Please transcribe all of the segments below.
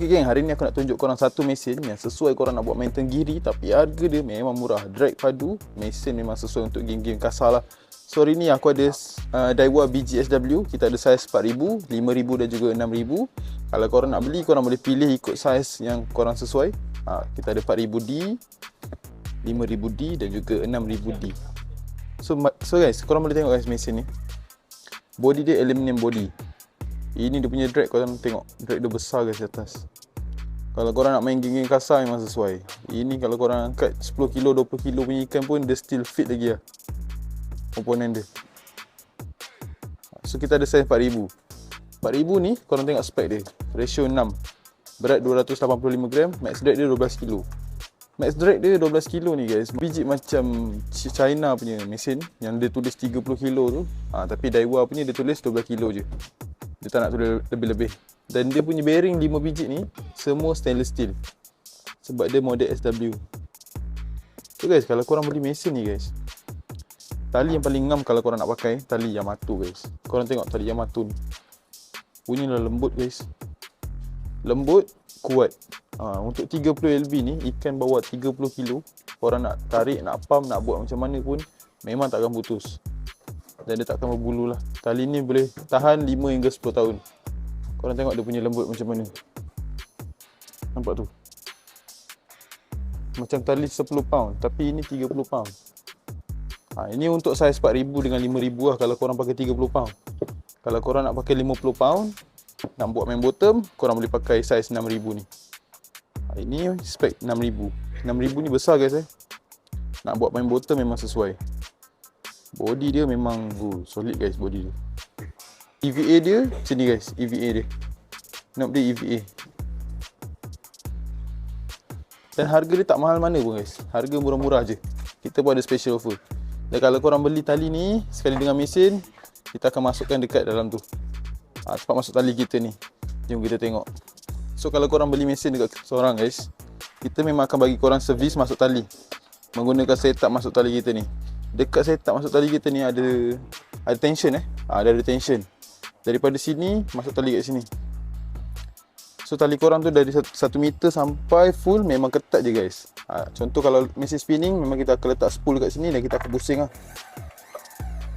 Okay geng, hari ni aku nak tunjuk korang satu mesin yang sesuai korang nak buat main tenggiri tapi harga dia memang murah. Drag padu, mesin memang sesuai untuk game-game kasar lah. So hari ni aku ada uh, Daiwa BGSW, kita ada saiz 4000, 5000 dan juga 6000. Kalau korang nak beli, korang boleh pilih ikut saiz yang korang sesuai. Uh, kita ada 4000D, 5000D dan juga 6000D. So, so guys, korang boleh tengok guys mesin ni. Body dia aluminium body. Ini dia punya drag korang tengok Drag dia besar guys atas Kalau korang nak main game-game kasar memang sesuai. Ini kalau korang angkat 10 kilo 20 kilo punya ikan pun Dia still fit lagi lah. Komponen dia. So kita ada size 4000 4000 ni korang tengok spek dia. Ratio 6 Berat 285 gram Max drag dia 12 kilo. Max drag dia 12 kilo ni guys. Biji macam China punya mesin Yang dia tulis 30 kilo tu. Ha, Tapi Daiwa punya dia tulis 12 kilo je. Dia tak nak tulis lebih-lebih dan dia punya bearing 5 biji ni semua stainless steel. Sebab dia model SW so guys kalau korang beli mesin ni guys tali yang paling ngam kalau korang nak pakai tali Yamato guys. Korang tengok tali Yamato ni. Bunyilah lembut guys. Lembut kuat. Ha, untuk 30 LB ni ikan bawa 30 kilo. Korang nak tarik nak pump nak buat macam mana pun memang takkan putus. Dan dia takkan berbulu lah. Tali ni boleh tahan 5 hingga 10 tahun korang tengok dia punya lembut macam mana? Nampak tu? Macam tali 10 pound tapi ini 30 pound. Ha, ini untuk saiz 4000 dengan 5000 lah kalau korang pakai 30 pound. Kalau korang nak pakai 50 pound nak buat main bottom korang boleh pakai saiz 6000 ni. Ha, ini spek 6000 6000 ni besar guys eh? Nak buat main bottom memang sesuai. Body dia memang oh, solid guys body dia. EVA dia macam ni guys, EVA dia. Knob dia EVA. Dan harga dia tak mahal mana pun guys. Harga murah-murah je. Kita pun ada special offer. Dan kalau korang beli tali ni sekali dengan mesin, kita akan masukkan dekat dalam tu. Ha, cepat masuk tali kita ni. Jom kita tengok. So kalau korang beli mesin dekat seorang guys, kita memang akan bagi korang servis masuk tali. Menggunakan setup masuk tali kita ni dekat tak masuk tali kita ni ada ada tension eh. Ha, ada tension. Daripada sini masuk tali kat sini. So tali korang tu dari 1 meter sampai full memang ketat je guys. Ha, contoh kalau mesin spinning memang kita akan letak spool kat sini dan kita akan pusing lah.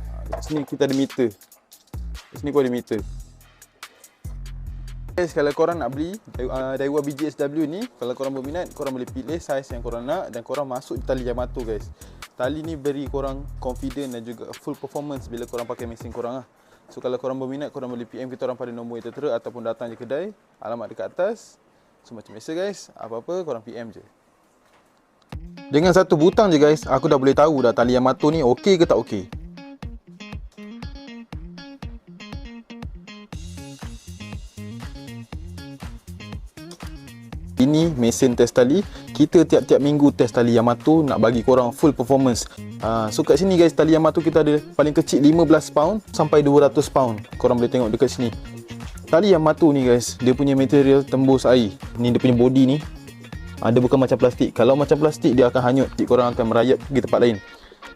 Ha, kat sini kita ada meter. Kat sini pun ada meter. Guys, kalau korang nak beli uh, Daiwa BGSW ni, kalau korang berminat, korang boleh pilih saiz yang korang nak dan korang masuk tali Yamato guys. Tali ni beri korang confident dan juga full performance bila korang pakai mesin korang lah. So kalau korang berminat, korang boleh PM kita orang pada nombor yang tertera ataupun datang je kedai. Alamat dekat atas. So macam biasa guys, apa-apa korang PM je. Dengan satu butang je guys, aku dah boleh tahu dah tali Yamato ni okey ke tak okey. Ini mesin test tali. Kita tiap-tiap minggu test tali Yamato nak bagi korang full performance. Uh, so kat sini guys, tali Yamato kita ada paling kecil 15 pound sampai 200 pound. Korang boleh tengok dekat sini. Tali Yamato ni guys, dia punya material tembus air. Ni dia punya body ni. Uh, dia bukan macam plastik. Kalau macam plastik, dia akan hanyut. Jadi korang akan merayap pergi tempat lain.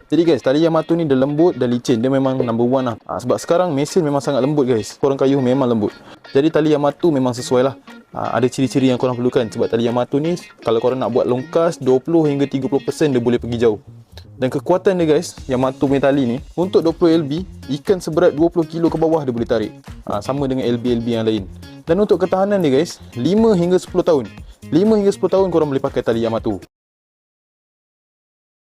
Jadi guys, tali Yamato ni dia lembut dan licin. Dia memang number one lah. Ha, sebab sekarang mesin memang sangat lembut guys. Korang kayuh memang lembut. Jadi tali Yamato memang sesuai lah. Ha, ada ciri-ciri yang korang perlukan. Sebab tali Yamato ni, kalau korang nak buat longkas, 20 hingga 30% dia boleh pergi jauh. Dan kekuatan dia guys, Yamato punya tali ni, untuk 20 LB, ikan seberat 20 kilo ke bawah dia boleh tarik. Ha, sama dengan LB-LB yang lain. Dan untuk ketahanan dia guys, 5 hingga 10 tahun. 5 hingga 10 tahun korang boleh pakai tali Yamato.